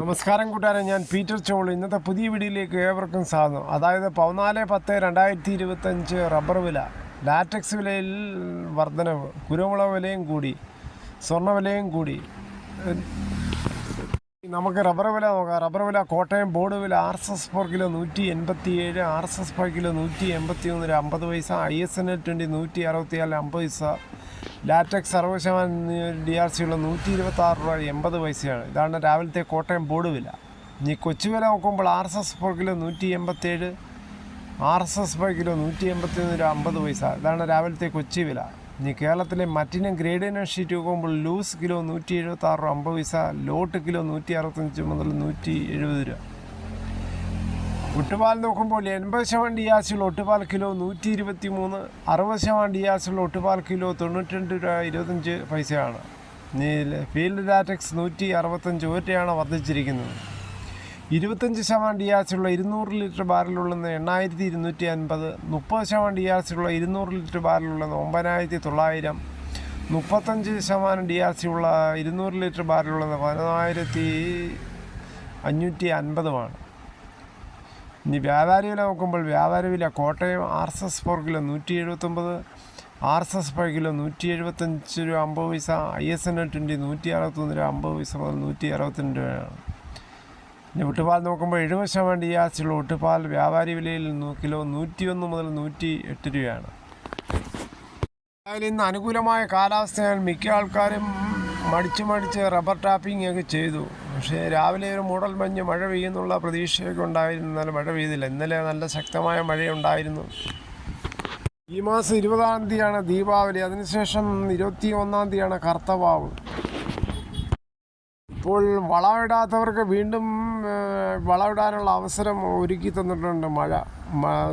നമസ്കാരം കൂട്ടുകാരെ ഞാൻ പീറ്റർ ചോൾ ഇന്നത്തെ പുതിയ വീഡിയോയിലേക്ക് ഏവർക്കും സ്വാഗതം. അതായത് പതിനാല് പത്ത് രണ്ടായിരത്തി ഇരുപത്തഞ്ച് റബ്ബർ വില. ലാറ്റക്സ് വിലയിൽ വർധനവ്. കുരുമുളക് വിലയും കൂടി. സ്വർണ വിലയും കൂടി. നമുക്ക് റബ്ബർ വില നോക്കാം. റബ്ബർ വില കോട്ടയം ബോർഡ് വില R S S four kilo നൂറ്റി എൺപത്തി ഏഴ് R S S five kilo നൂറ്റി എൺപത്തി ഒന്നിൽ അമ്പത് പൈസ I S N L twenty നൂറ്റി അറുപത്തിനാല് അമ്പത് പൈസ ലാറ്റക്സ് അറുപത് ശതമാനം ഡി ആർ സി ഉള്ള നൂറ്റി ഇരുപത്തി ആറ് രൂപ എൺപത് പൈസയാണ്. ഇതാണ് രാവിലത്തെ കോട്ടയം ബോർഡ് വില. ഇനി കൊച്ചു വില നോക്കുമ്പോൾ R S S per kilo നൂറ്റി എൺപത്തേഴ് R S S per kilo നൂറ്റി എൺപത്തി ഒന്ന് രൂപ അമ്പത് പൈസ. ഇതാണ് രാവിലത്തെ കൊച്ചി വില. ഇനി കേരളത്തിലെ മറ്റിനം ഗ്രേഡിനം ഷീറ്റ് നോക്കുമ്പോൾ ലൂസ് കിലോ നൂറ്റി എഴുപത്തി ആറ് രൂപ അമ്പത് പൈസ ലോട്ട് കിലോ നൂറ്റി അറുപത്തഞ്ച് മുതൽ നൂറ്റി എഴുപത് രൂപ. ഒട്ടുപാൽ നോക്കുമ്പോൾ എൺപത് ശതമാനം ഡിയാസിൽ ഒട്ടുപാൽ കിലോ നൂറ്റി ഇരുപത്തി മൂന്ന് അറുപത് ശതമാനം ഡിയാസിൽ ഒട്ടുപാൽ കിലോ തൊണ്ണൂറ്റിരണ്ട് രൂപ ഇരുപത്തഞ്ച് പൈസയാണ്. ഫീൽഡ് ലാറ്റക്സ് നൂറ്റി അറുപത്തഞ്ച് ഒറ്റയാണ് വർദ്ധിച്ചിരിക്കുന്നത്. ഇരുപത്തഞ്ച് ശതമാനം ഡിയാസുള്ള ഇരുന്നൂറ് ലിറ്റർ ബാരലുള്ളത് എണ്ണായിരത്തി ഇരുന്നൂറ്റി അൻപത് മുപ്പത് ശതമാനം ഡിയാസുള്ള ഇരുന്നൂറ് ലിറ്റർ ബാരലുള്ളത് ഒമ്പതിനായിരത്തി തൊള്ളായിരം മുപ്പത്തഞ്ച് ശതമാനം ഡിയാസിയുള്ള ഇരുന്നൂറ് ലിറ്റർ ബാരലുള്ളത് പതിനായിരത്തി അഞ്ഞൂറ്റി അൻപതുമാണ് ഇനി വ്യാപാര വില നോക്കുമ്പോൾ വ്യാപാര വില Kottayam R S S four kilo നൂറ്റി എഴുപത്തൊമ്പത് R S S five kilo നൂറ്റി എഴുപത്തഞ്ച് രൂപ അമ്പത് പൈസ I S N L twenty നൂറ്റി അറുപത്തൊന്ന് രൂപ അമ്പത് പൈസ മുതൽ നൂറ്റി അറുപത്തിരണ്ട് രൂപയാണ്. ഇനി ഒട്ടുപാൽ നോക്കുമ്പോൾ എഴുപത് ശതമാനം ഡി ഡിയാസിലുള്ള ഒട്ടുപാൽ വ്യാപാരി വിലയിൽ കിലോ കിലോ നൂറ്റിയൊന്ന് മുതൽ നൂറ്റി എട്ട് രൂപയാണ്. അതിൽ ഇന്ന് അനുകൂലമായ കാലാവസ്ഥയാണ് മിക്ക ആൾക്കാരും മടിച്ച് മടിച്ച് റബ്ബർ ടാപ്പിംഗ് ഒക്കെ ചെയ്തു. പക്ഷേ രാവിലെ ഒരു മൂടൽ മഞ്ഞ് മഴ പെയ്യുന്നുള്ള പ്രതീക്ഷയൊക്കെ ഉണ്ടായിരുന്നു. എന്നാലും മഴ പെയ്തില്ല. ഇന്നലെ നല്ല ശക്തമായ മഴയുണ്ടായിരുന്നു. ഈ മാസം ഇരുപതാം തീയതിയാണ് ദീപാവലി. അതിനുശേഷം ഇരുപത്തി ഒന്നാം തീയതിയാണ് കർത്തവാവ് ഇപ്പോൾ വളമിടാത്തവർക്ക് വീണ്ടും വളമിടാനുള്ള അവസരം ഒരുക്കി തന്നിട്ടുണ്ട് മഴ.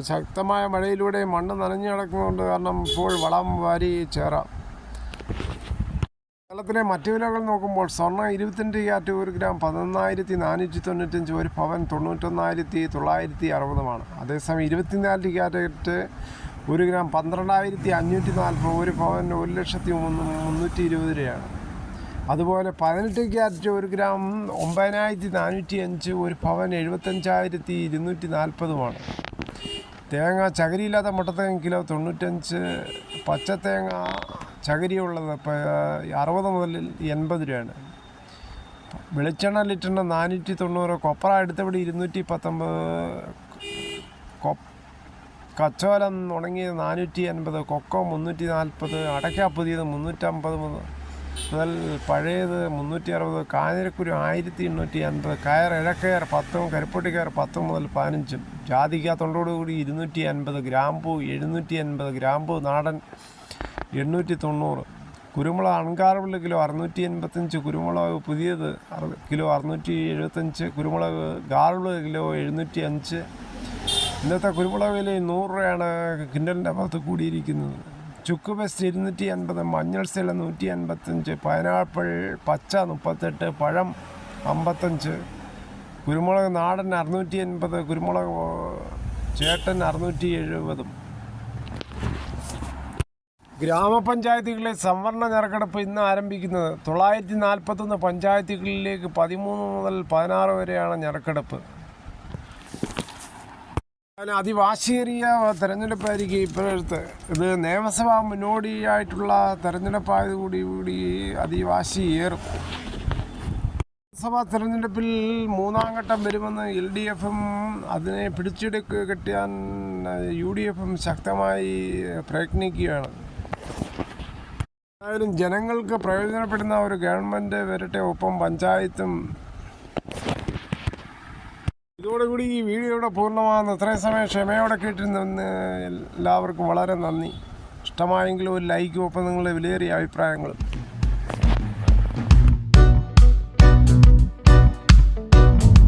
ശക്തമായ മഴയിലൂടെ മണ്ണ് നനഞ്ഞു കിടക്കുന്നുണ്ട്. കാരണം ഇപ്പോൾ വളം വാരി ചേരാം കേരളത്തിലെ മറ്റു വിലകൾ നോക്കുമ്പോൾ സ്വർണം ഇരുപത്തിരണ്ട് കാറ്റ് ഒരു ഗ്രാം പതിനൊന്നായിരത്തി നാനൂറ്റി തൊണ്ണൂറ്റഞ്ച് ഒരു പവൻ തൊണ്ണൂറ്റൊന്നായിരത്തി തൊള്ളായിരത്തി അറുപതുമാണ്. അതേസമയം ഇരുപത്തിനാല് ക്യാരറ്റ് ഒരു ഗ്രാം പന്ത്രണ്ടായിരത്തി അഞ്ഞൂറ്റി നാൽപ്പത് ഒരു പവൻ ഒരു ലക്ഷത്തി മുന്നൂ മുന്നൂറ്റി ഇരുപത് രൂപയാണ്. അതുപോലെ പതിനെട്ട് ക്യാരറ്റ് ഒരു ഗ്രാം ഒമ്പതിനായിരത്തി നാനൂറ്റി അഞ്ച് ഒരു പവൻ എഴുപത്തഞ്ചായിരത്തി ഇരുന്നൂറ്റി നാൽപ്പതുമാണ് തേങ്ങ ചകരിയില്ലാത്ത മുട്ടത്തേങ്ങ കിലോ തൊണ്ണൂറ്റഞ്ച് പച്ചത്തേങ്ങ ചകിരിയുള്ളത് ഇപ്പോൾ അറുപത് മുതൽ എൺപത് രൂപയാണ്. വെളിച്ചെണ്ണ ലിറ്ററിന് നാനൂറ്റി തൊണ്ണൂറ് കൊപ്ര അടുത്തപടി ഇരുന്നൂറ്റി പത്തൊമ്പത് കച്ചോലം ഉണങ്ങിയത് നാനൂറ്റി അൻപത് കൊക്കോ മുന്നൂറ്റി നാൽപ്പത് അടയ്ക്ക പുതിയത് മുന്നൂറ്റമ്പത് മുതൽ പഴയത് മുന്നൂറ്റി അറുപത് കാഞ്ഞിരക്കുരു ആയിരത്തി എണ്ണൂറ്റി അൻപത് കയർ ഇഴക്കയർ പത്തും കരിപ്പൊട്ടി കയർ പത്തും മുതൽ പതിനഞ്ചും ജാതിക്ക തൊണ്ടോടുകൂടി ഇരുന്നൂറ്റി അൻപത് ഗ്രാമ്പു എഴുന്നൂറ്റി അൻപത് ഗ്രാമ്പു നാടൻ എണ്ണൂറ്റി തൊണ്ണൂറ് കുരുമുളക് അൺകാർബിൾ കിലോ അറുന്നൂറ്റി എൺപത്തഞ്ച് കുരുമുളക് പുതിയത് അറു- കിലോ അറുന്നൂറ്റി എഴുപത്തഞ്ച് കുരുമുളക് ഗാർബിൾ കിലോ എഴുന്നൂറ്റി അഞ്ച് ഇന്നത്തെ കുരുമുളക് വില നൂറ് രൂപയാണ് കിൻഡലിന്റെ അകത്ത് കൂടിയിരിക്കുന്നത്. ചുക്ക് ബെസ്റ്റ് ഇരുന്നൂറ്റി അൻപത് മഞ്ഞൾ സ്ഥല നൂറ്റി അൻപത്തഞ്ച് പൈനാപ്പിൾ പച്ച മുപ്പത്തെട്ട് പഴം അമ്പത്തഞ്ച് കുരുമുളക് നാടൻ അറുന്നൂറ്റി എൺപത് കുരുമുളക് ചേട്ടൻ അറുന്നൂറ്റി എഴുപതും ഗ്രാമപഞ്ചായത്തുകളിലെ സംവരണ നറുക്കെടുപ്പ് ഇന്ന് ആരംഭിക്കുന്നത് തൊള്ളായിരത്തി നാൽപ്പത്തൊന്ന് പഞ്ചായത്തുകളിലേക്ക് പതിമൂന്ന് മുതൽ പതിനാറ് വരെയാണ് നറുക്കെടുപ്പ് അതിവാശിയേറിയ തെരഞ്ഞെടുപ്പായിരിക്കും ഇപ്പോഴത്തെ. ഇത് നിയമസഭാ മുന്നോടിയായിട്ടുള്ള തെരഞ്ഞെടുപ്പായത് കൂടി അതിവാശിയേറും നിയമസഭാ തെരഞ്ഞെടുപ്പിൽ മൂന്നാം ഘട്ടം വരുമെന്ന് എൽ ഡി എഫും അതിനെ പിടിച്ചെടുക്ക് കെട്ടിയാൻ യു ഡി എഫും ശക്തമായി പ്രയത്നിക്കുകയാണ്. എന്തായാലും ജനങ്ങൾക്ക് പ്രയോജനപ്പെടുന്ന ഒരു ഗവൺമെന്റ് വരട്ടെ ഒപ്പം പഞ്ചായത്തും. ഇതോടുകൂടി ഈ വീഡിയോയുടെ പൂർണമാകുന്നു. ഇത്രയും സമയം ക്ഷമയോടെ കേട്ടിരുന്ന എല്ലാവർക്കും വളരെ നന്ദി. ഇഷ്ടമായെങ്കിൽ ഒരു ലൈക്കും ഒപ്പം നിങ്ങളുടെ വിലയേറിയ അഭിപ്രായങ്ങളും